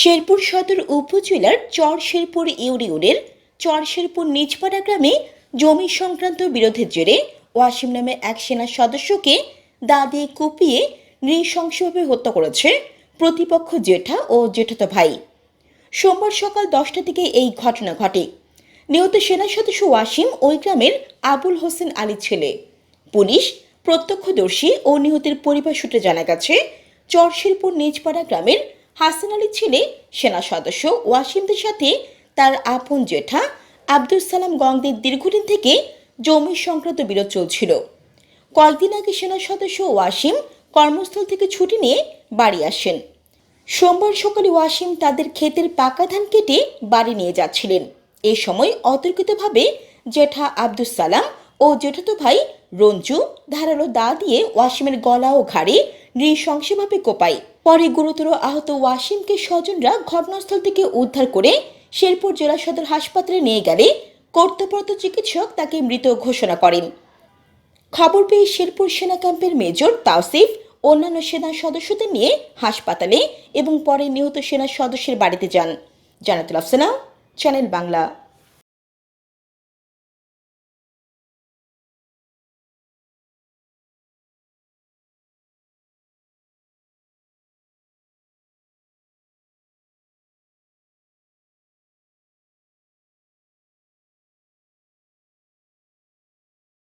শেরপুর সদর উপজেলার চর শেরপুর ইউনিয়নের চর শেরপুর নিজপাড়া গ্রামে জমি সংক্রান্ত বিরোধের জেরে ওয়াসিম নামে এক সেনা সদস্যকে দা দিয়ে কুপিয়ে নৃশংসভাবে হত্যা করেছে প্রতিপক্ষ জেঠা ও জেঠাতো ভাই। সোমবার সকাল দশটা থেকে এই ঘটনা ঘটে। নিহত সেনা সদস্য ওয়াসিম ওই গ্রামের আবুল হোসেন আলীর ছেলে। পুলিশ প্রত্যক্ষদর্শী ও নিহতের পরিবার সূত্রে জানা গেছে, চরশিরপুর নিজপাড়া গ্রামের হাসান আলীর ছেলে সেনা সদস্য। ওয়াসিমদের সাথে তার আপন জেঠা আব্দুল সালাম গঙ্গদের দীর্ঘদিন থেকে জমি সংক্রান্ত বিরোধ চলছিল। কয়েকদিন আগে সেনা সদস্য ওয়াসিম কর্মস্থল থেকে ছুটি নিয়ে বাড়ি আসেন। সোমবার সকালে ওয়াসিম তাদের ক্ষেতের পাকা ধান কেটে বাড়ি নিয়ে যাচ্ছিলেন। এ সময় অতর্কিতভাবে জেঠা আব্দুস সালাম ও জেঠাতো ভাই রঞ্জু ধারালো দা দিয়ে ওয়াসিমের গলা ও ঘাড়ে নৃশংসভাবে কোপায়। পরে গুরুতর আহত ওয়াসিমকে স্বজনরা ঘটনাস্থল থেকে উদ্ধার করে শেরপুর জেলা সদর হাসপাতালে নিয়ে গেলে কর্তব্যরত চিকিৎসক তাকে মৃত ঘোষণা করেন। খবর পেয়ে শেরপুর সেনা ক্যাম্পের মেজর তাওসিফ, অন্যান্য সেনা সদস্যদের নিয়ে হাসপাতালে এবং পরে নিহত সেনা সদস্যের বাড়িতে যান। জানাতুল আফসানা, চ্যানেল বাংলা।